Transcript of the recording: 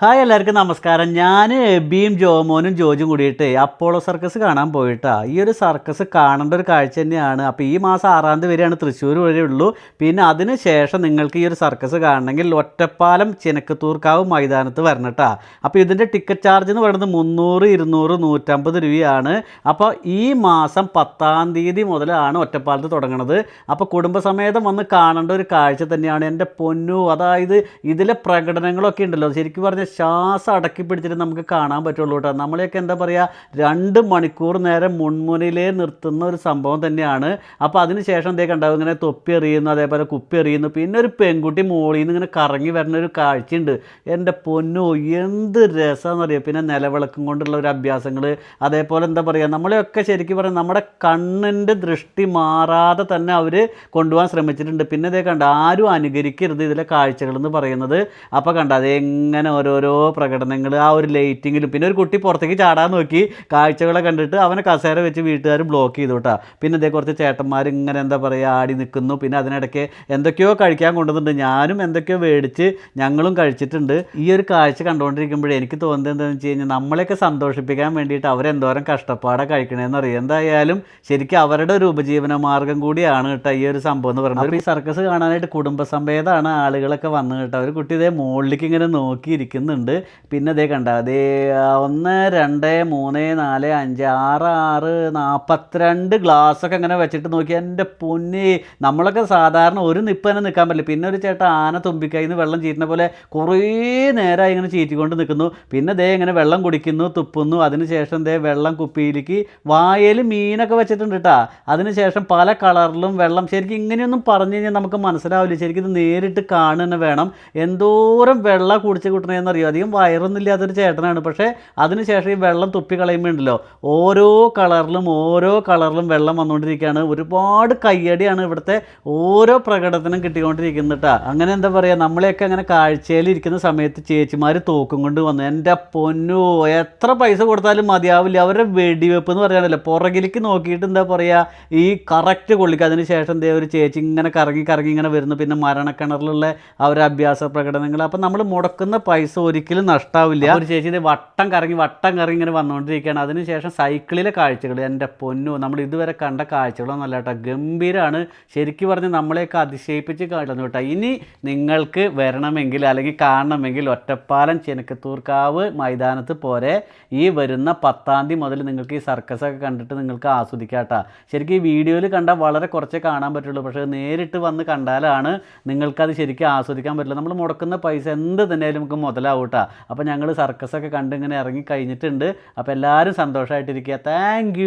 Hi എല്ലാവർക്കും നമസ്കാരം. ഞാൻ എബിയും ജോമോനും ജോജും കൂടിയിട്ട് അപ്പോളോ സർക്കസ് കാണാൻ പോയിട്ടാ. ഈ ഒരു സർക്കസ് കാണേണ്ട ഒരു കാഴ്ച തന്നെയാണ്. അപ്പോൾ ഈ മാസം ആറാം തീയതി വരെയാണ് തൃശ്ശൂർ വരെ ഉള്ളൂ. പിന്നെ അതിന് ശേഷം നിങ്ങൾക്ക് ഈ ഒരു സർക്കസ് കാണണമെങ്കിൽ ഒറ്റപ്പാലം ചിനക്കത്തൂർക്കാവ് മൈതാനത്ത് വരണം കേട്ടോ അപ്പോൾ ഇതിന്റെ ടിക്കറ്റ് ചാർജ് എന്ന് പറയുന്നത് മുന്നൂറ് ഇരുന്നൂറ് നൂറ്റമ്പത് രൂപയാണ്. അപ്പോൾ ഈ മാസം പത്താം തീയതി മുതലാണ് ഒറ്റപ്പാലത്ത് തുടങ്ങുന്നത് അപ്പോൾ കുടുംബസമേതം വന്ന് കാണേണ്ട ഒരു കാഴ്ച തന്നെയാണ് എന്റെ പൊന്നു. അതായത് ഇതിലെ പ്രകടനങ്ങളൊക്കെ ഉണ്ടല്ലോ. ശരിക്കും പറഞ്ഞാൽ ശ്വാസം അടക്കി പിടിച്ചിട്ട് നമുക്ക് കാണാൻ പറ്റുള്ളൂ കേട്ടോ. നമ്മളെയൊക്കെ എന്താ പറയുക രണ്ട് മണിക്കൂർ നേരം മുൻമുനയിലെ നിർത്തുന്ന ഒരു സംഭവം തന്നെയാണ്. അപ്പോൾ അതിന് ശേഷം എന്തേ കണ്ടാവും ഇങ്ങനെ തൊപ്പി എറിയുന്നു അതേപോലെ കുപ്പി എറിയുന്നു. പിന്നെ ഒരു പെൺകുട്ടി മോളിൽ നിന്ന് ഇങ്ങനെ കറങ്ങി വരുന്ന ഒരു കാഴ്ചയുണ്ട്. എന്റെ പൊന്നോ എന്ത് രസമെന്നറിയാം പിന്നെ നിലവിളക്കും കൊണ്ടുള്ള ഒരു അഭ്യാസങ്ങൾ അതേപോലെ എന്താ പറയുക നമ്മളെയൊക്കെ ശരിക്കും പറയാം നമ്മുടെ കണ്ണിന്റെ ദൃഷ്ടി മാറാതെ തന്നെ അവർ കൊണ്ടുപോകാൻ ശ്രമിച്ചിട്ടുണ്ട്. പിന്നെ ഇതേ കണ്ട ആരും അനുകരിക്കരുത് ഇതിലെ കാഴ്ചകൾ എന്ന് പറയുന്നത്. അപ്പോൾ കണ്ട അതെങ്ങനെ ഓരോരോ പ്രകടനങ്ങൾ ആ ഒരു ലൈറ്റിങ്ങിലും പിന്നെ ഒരു കുട്ടി പുറത്തേക്ക് ചാടാൻ നോക്കി കാഴ്ചകളെ കണ്ടിട്ട് അവനെ കസേര വെച്ച് വീട്ടുകാർ ബ്ലോക്ക് ചെയ്തു കേട്ടോ പിന്നെ ഇതേ കുറച്ച് ചേട്ടന്മാർ ഇങ്ങനെ എന്താ പറയുക ആടി നിൽക്കുന്നു പിന്നെ അതിനിടയ്ക്ക് എന്തൊക്കെയോ കഴിക്കാൻ കൊണ്ടുവന്നിട്ടുണ്ട്. ഞാനും എന്തൊക്കെയോ മേടിച്ച് ഞങ്ങളും കഴിച്ചിട്ടുണ്ട്. ഈ ഒരു കാഴ്ച കണ്ടുകൊണ്ടിരിക്കുമ്പോഴേ എനിക്ക് തോന്നുന്നത് എന്താണെന്ന് വെച്ച് കഴിഞ്ഞാൽ നമ്മളെയൊക്കെ സന്തോഷിപ്പിക്കാൻ വേണ്ടിയിട്ട് അവരെന്തോരം കഷ്ടപ്പാടാണ് കഴിക്കണേന്ന് അറിയാം. എന്തായാലും ശരിക്കും അവരുടെ ഒരു ഉപജീവന മാർഗം കൂടിയാണ് കേട്ടോ ഈ ഒരു സംഭവം എന്ന് പറയുന്നത്. ഈ സർക്കസ് കാണാനായിട്ട് കുടുംബസമേതമാണ് ആളുകളൊക്കെ വന്നു കേട്ടോ ഒരു കുട്ടി ഇതേ മുകളിലേക്ക് ഇങ്ങനെ നോക്കിയിരിക്കുന്നുണ്ട് പിന്നെ അതേ കണ്ട അതേ ഒന്ന് രണ്ട് മൂന്ന് നാല് അഞ്ച് ആറ് ആറ് നാൽപ്പത്തിരണ്ട് ഗ്ലാസ്സൊക്കെ ഇങ്ങനെ വെച്ചിട്ട് നോക്കി. എന്റെ പൊന്നി നമ്മളൊക്കെ സാധാരണ ഒരു നിപ്പ് തന്നെ നിൽക്കാൻ പറ്റില്ല. പിന്നെ ഒരു ചേട്ടൻ ആന തുമ്പിക്കൈന്ന് വെള്ളം ചീറ്റുന്ന പോലെ കുറേ നേരമായി ഇങ്ങനെ ചീറ്റിക്കൊണ്ട് നിൽക്കുന്നു. പിന്നെ ദേ ഇങ്ങനെ വെള്ളം കുടിക്കുന്നു തുപ്പുന്നു. അതിനുശേഷം ദേ വെള്ളം കുപ്പിയിലേക്ക് വായയിൽ മീനൊക്കെ വെച്ചിട്ടുണ്ട് കേട്ടോ അതിനുശേഷം പല കളറിലും വെള്ളം ശരിക്കും ഇങ്ങനെയൊന്നും പറഞ്ഞു കഴിഞ്ഞാൽ നമുക്ക് മനസ്സിലാവില്ല. ശരിക്കും ഇത് നേരിട്ട് കാണുക വേണം. എന്തോരം വെള്ളം കുടിച്ച് കിട്ടണേന്നറിയോ അധികം വയറൊന്നും ഇല്ലാത്തൊരു ചേട്ടനാണ്. പക്ഷേ അതിനുശേഷം ഈ വെള്ളം തുപ്പി കളയുമ്പോൾ ഉണ്ടല്ലോ ഓരോ കളറിലും ഓരോ കളറിലും വെള്ളം വന്നുകൊണ്ടിരിക്കുകയാണ്. ഒരുപാട് കയ്യടിയാണ് ഇവിടുത്തെ ഓരോ പ്രകടനം കിട്ടിക്കൊണ്ടിരിക്കുന്നത് കേട്ടോ. അങ്ങനെ എന്താ പറയുക നമ്മളെയൊക്കെ അങ്ങനെ കാഴ്ചയിലിരിക്കുന്ന സമയത്ത് ചേച്ചിമാർ തോക്കും കൊണ്ട് വന്നു എന്റെ പൊന്നു എത്ര പൈസ കൊടുത്താലും മതിയാവില്ല. അവരുടെ വെടിവെപ്പ് എന്ന് പറയാനല്ലോ പുറകിലേക്ക് നോക്കിയിട്ട് എന്താ പറയുക ഈ കറക്റ്റ് കൊള്ളിക്കുക അതിന് ശേഷം എന്തേ ഒരു ചേച്ചി ഇങ്ങനെ കറങ്ങി കറങ്ങി ഇങ്ങനെ വരുന്നു. പിന്നെ മരണക്കിണറിലുള്ള ഒരു അഭ്യാസ പ്രകടനങ്ങൾ. അപ്പം നമ്മൾ മുടക്കുന്ന പൈസ ഒരിക്കലും നഷ്ടാവില്ല. ഒരു ചേച്ചി വട്ടം കറങ്ങി വട്ടം കറങ്ങി ഇങ്ങനെ വന്നുകൊണ്ടിരിക്കുകയാണ് അതിനുശേഷം സൈക്കിളിലെ കാഴ്ചകൾ എന്റെ പൊന്നു നമ്മൾ ഇതുവരെ കണ്ട കാഴ്ചകളൊന്നും അല്ല കേട്ടോ. ഗംഭീരമാണ് ശരിക്കും പറഞ്ഞ് നമ്മളെയൊക്കെ അതിശയിപ്പിച്ച് കളഞ്ഞു കേട്ടോ. ഇനി നിങ്ങൾക്ക് വരണമെങ്കിൽ അല്ലെങ്കിൽ കാണണമെങ്കിൽ ഒറ്റപ്പാലം ചെനക്കത്തൂർക്കാവ് മൈതാനത്ത് പോരെ. ഈ വരുന്ന പത്താം തീയതി മുതൽ നിങ്ങൾക്ക് ഈ സർക്കസൊക്കെ കണ്ടിട്ട് നിങ്ങൾക്ക് ആസ്വദിക്കാം കേട്ടോ. ശരിക്കും ഈ വീഡിയോയിൽ കണ്ടാൽ വളരെ കുറച്ചേ കാണാൻ പറ്റുള്ളൂ. പക്ഷേ നേരിട്ട് വന്ന് കണ്ടാലാണ് നിങ്ങൾക്കത് ശരിക്കും ആസ്വദിക്കാൻ പറ്റില്ല. നമ്മൾ മുടക്കുന്ന പൈസ എന്ത് തന്നെയാലും നമുക്ക് മുതലാവും. കേട്ടോ അപ്പോൾ ഞങ്ങൾ സർക്കസൊക്കെ കണ്ട് ഇങ്ങനെ ഇറങ്ങി കഴിഞ്ഞിട്ടുണ്ട്. അപ്പോൾ എല്ലാവരും സന്തോഷമായിട്ടിരിക്കുക താങ്ക്